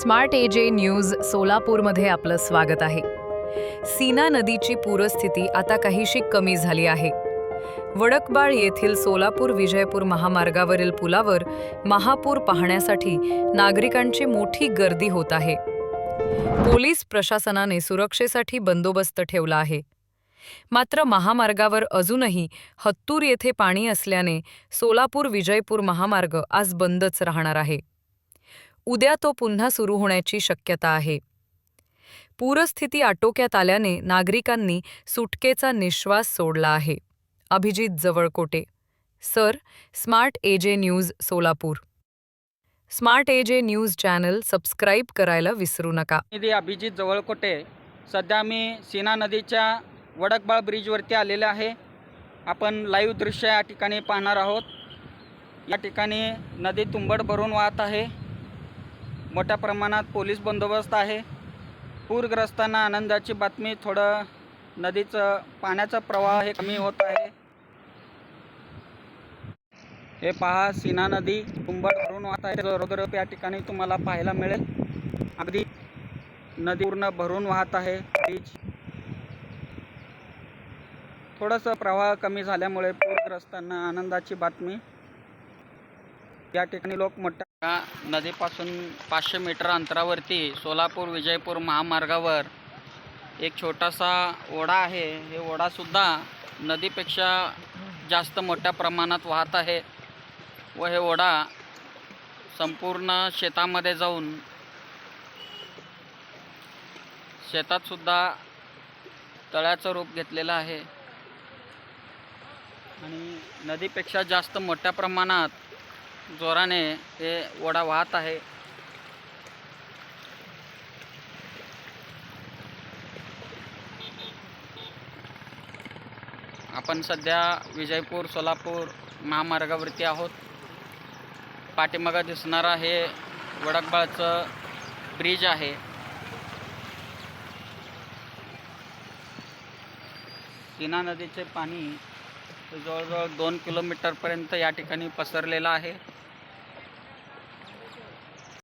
Smart AJ news सोलापूरमध्ये आपलं स्वागत आहे. सीना नदीची पूरस्थिती आता काहीशी कमी झाली आहे. वडकबाळ येथील सोलापूर विजयपूर महामार्गावरील पुलावर महापूर पाहण्यासाठी नागरिकांची मोठी गर्दी होत आहे. पोलीस प्रशासनाने सुरक्षेसाठी बंदोबस्त ठेवला आहे. मात्र महामार्गावर अजूनही हत्तूर येथे पाणी असल्याने सोलापूर विजयपूर महामार्ग आज बंदच राहणार आहे. उद्या तो पुन्हा सुरू होण्याची शक्यता आहे. पूरस्थिती आटोक्यात आल्याने नागरिकांनी सुटकेचा निश्वास सोडला आहे. Abhijit Jawalkote. Sir smart AJ news Solapur. Smart AJ news channel subscribe करायला विसरू नका. निधी अभिजित जवळकोटे. सध्या मी सीना नदीच्या वडकबाळ ब्रिजवरती आलेले आहे. आपण लाईव्ह दृश्य या ठिकाणी पाहणार आहोत. या ठिकाणी नदी तुंबड भरून वाहत आहे. मोठ्या प्रमाणात पोलीस बंदोबस्त आहे. पूरग्रस्तांना आनंदाची बातमी थोडं नदीचं पाण्याचा प्रवाह हे कमी होत आहे. हे पहा सीना नदी तुंबड भरून वाहत आहे. रोगरोप या ठिकाणी तुम्हाला पाहायला मिळेल. अगदी नदी पूर्ण भरून वाहत आहे. ब्रिज. थोडंसं प्रवाह कमी झाल्यामुळे पूरग्रस्तांना आनंदाची बातमी. या ठिकाणी लोक मोठ्या नदीपासून पाचशे मीटर अंतरावरती सोलापूर विजयपूर महामार्गावर एक छोटासा ओढा आहे. हे ओढासुद्धा नदीपेक्षा जास्त मोठ्या प्रमाणात वाहत आहे व हे ओढा संपूर्ण शेतामध्ये जाऊन शेतातसुद्धा तळ्याचं रूप घेतलेलं आहे. आणि नदीपेक्षा जास्त मोठ्या प्रमाणात जोराने हे ओढा वाहत आहे. आपण सध्या विजयपूर सोलापूर महामार्गावरती आहोत. पाठीमागा दिसणारा हे वडकबाळचं ब्रिज आहे. सीना नदीचे पाणी जवळजवळ दोन किलोमीटरपर्यंत या ठिकाणी पसरलेलं आहे.